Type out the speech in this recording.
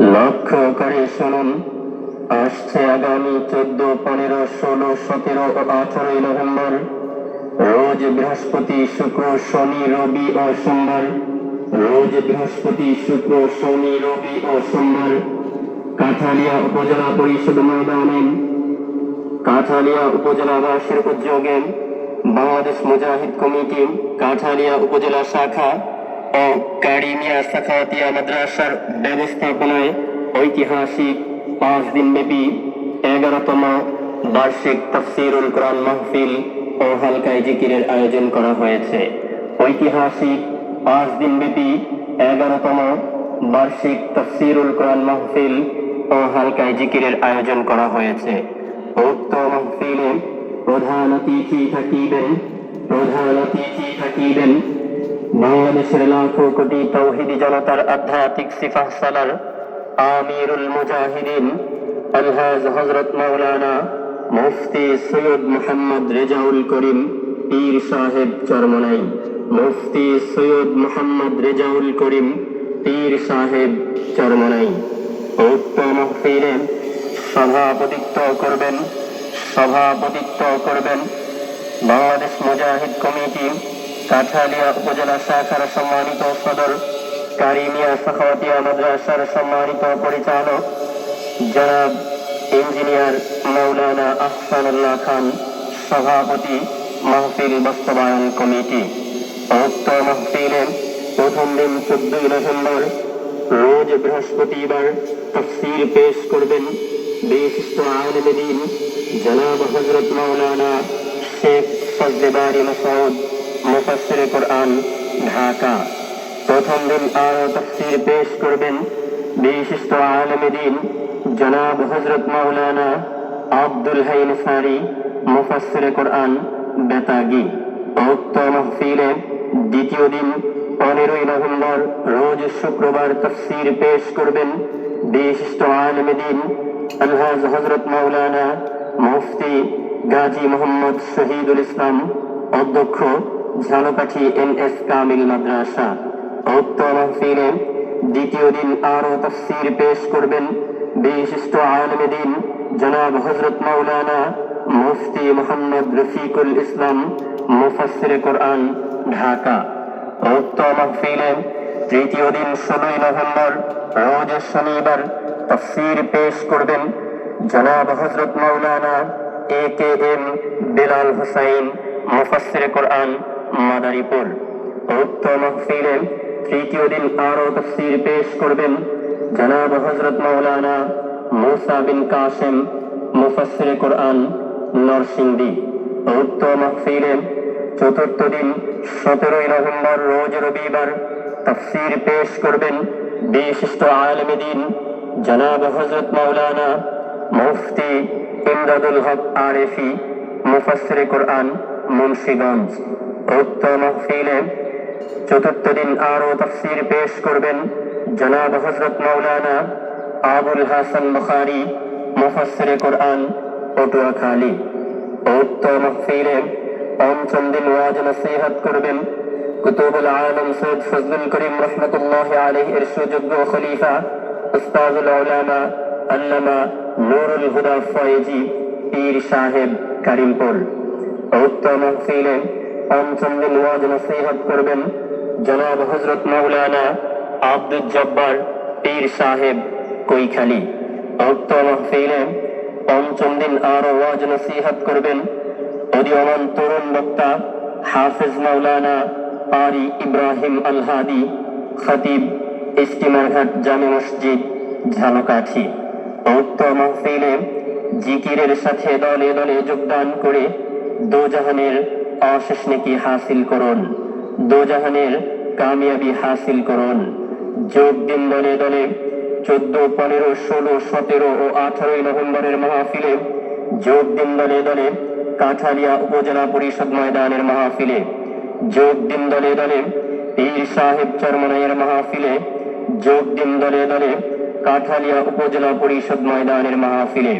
লক্ষ্য করে শুনুন। আসছে আগামী চোদ্দ, পনেরো, ষোলো, সতেরো ও আঠারোই নভেম্বর। রোজ বৃহস্পতি, শুক্র, শনি, রবি ও সোমবার। রোজ বৃহস্পতি, শুক্র, শনি, রবি ও সোমবার। কাঠালিয়া উপজেলা পরিষদ ময়দানে। কাঠালিয়া উপজেলাবাসীর উদ্যোগে বাংলাদেশ মুজাহিদ কমিটি, কাঠালিয়া উপজেলা শাখা ও কারিমিয়া সাখাওয়াতিয়া মাদ্রাসার ব্যবস্থাপনায় ঐতিহাসিক পাঁচ দিনব্যাপী এগারোতম বার্ষিক তফসিরুল কোরআন মাহফিল ও হালকায় জিকিরের আয়োজন করা হয়েছে। ঐতিহাসিক পাঁচ দিনব্যাপী এগারোতম বার্ষিক তফসিরুল কোরআন মাহফিল ও হালকায় জিকিরের আয়োজন করা হয়েছে। উক্ত মাহফিলে প্রধান অতিথি থাকিবেন, প্রধান অতিথি থাকিবেন বাংলাদেশের লাখো কোটি তৌহিদি জনতার আধ্যাত্মিক সিফাহ সালার আমিরুল মুজাহিদিন আলহাজ হজরত মাওলানা মুফতি সৈয়দ মোহাম্মদ রেজাউল করিম পীর সাহেব চরমনাই, মুফতি সৈয়দ মোহাম্মদ রেজাউল করিম পীর সাহেব চরমনাই। উক্ত মাহফিলে সভাপতিত্ব করবেন সভাপতিত্ব করবেন বাংলাদেশ মুজাহিদ কমিটি কাঠালিয়া উপজেলা শাখার সম্মানিত সদর কারিমিয়া সাখাওয়াতিয়া মাদ্রাসার সম্মানিত পরিচালক জনাব ইঞ্জিনিয়ার মৌলানা আহসানুল্লাহ খান, সভাপতি মাহফিল বাস্তবায়ন কমিটি। উক্ত মাহফিলে প্রথম দিন চোদ্দই নভেম্বর, রোজ বৃহস্পতিবার তফসির পেশ করবেন বিশিষ্ট আলম দিন জনাব হজরত মৌলানা শেখ ফজলেবারি মাসউদ। মুফাসসির কোরআন, ঢাকা। প্রথম দিন আরও তফসির পেশ করবেন বিশিষ্ট আলম দিন জনাব হজরত মৌলানা আব্দুল হাই নিসারি মুফাসসির কোরআন, বেতাগি। উক্ত মাহফিলে দ্বিতীয় দিন পনেরোই নভেম্বর রোজ শুক্রবার তফসির পেশ করবেন বিশিষ্ট আলম দিন আলহাজ হজরত মৌলানা মুফতি গাজী মোহাম্মদ শহীদুল ইসলাম, অধ্যক্ষ ঝালকাঠি এন এস কামিল মাদ্রাসা। উক্ত মাহফিলে দ্বিতীয় দিন আরও তফসির পেশ করবেন বিশিষ্ট আলম দিন জনাব হজরত মৌলানা মুফতি মোহাম্মদ রফিকুল ইসলাম, মুফাসসির কোরআন, ঢাকা। উক্ত মাহফিলে তৃতীয় দিন ষোলোই নভেম্বর, রোজ শনিবার তফসির পেশ করবেন জনাব হজরত মৌলানা A K M Belal Hussain, মুফাসসির Quran Madaripur. উক্ত মাহফিলে তৃতীয় দিন আরও তফসির পেশ করবেন জনাব হজরত মৌলানা মুসা বিন কাসেম, মুফাসসির কোরআন, নরসিংদী। উক্ত মাহফিলে চতুর্থ দিন সতেরোই নভেম্বর রোজ রবিবার তফসির পেশ করবেন বিশিষ্ট আলমী দিন জনাব হজরত মৌলানা মুফতি ইমদাদুল হক আরেফি, মুফাসসির কোরআন, মুন্সিগঞ্জ। উক্ত মাহফিলে চতুর্থ দিন আরও তফসির পেশ করবেন জনাব হজরত মৌলানা আবুল হাসান বুখারী, মুফাসসির কোরআন পটুয়াখালী উক্ত মাহফিলে পঞ্চম দিন ওয়াজ নসিহত করবেন কুতুবুল আলম সৈয়দ ফজলুল করিম রহমতুল্লাহ আলহ এর সুযোগ্য খলিফা উস্তাজুল উলামা আল্লামা নুরুল হুদা ফয়েজি পীর সাহেব কারিমপুর। উক্ত মাহফিলে পঞ্চম দিন ওয়াজ নসিহত করবেন। জনাব হজরত মৌলানা আব্দুল জব্বার পীর সাহেব কৈখালী। উক্ত মাহফিলে পঞ্চম দিন আরও ওয়াজ নসিহত করবেন। উদীয়মান তরুণ বক্তা হাফিজ মাওলানা পারি ইব্রাহিম আল হাদি খতিব ইস্টিমারঘাট জামে মসজিদ, ঝালকাঠি। উক্ত মাহফিলে জিকিরের সাথে দলে দলে যোগদান করে দোজাহানের অশেষ নেকি হাসিল করুন। দোজাহানের কামিয়াবি হাসিল করুন। যোগ দিন দলে দলে চোদ্দ, পনেরো, ষোলো, সতেরো ও আঠারোই নভেম্বরের মাহফিলে। যোগ দিন দলে দলে কাঠালিয়া উপজেলা পরিষদ ময়দানের মাহফিলে। যোগ দিন দলে দলে পীর সাহেব চরমনাইয়ের মাহফিলে। যোগ দিন দলে দলে কাঠালিয়া উপজেলা পরিষদ ময়দানের মাহফিলে।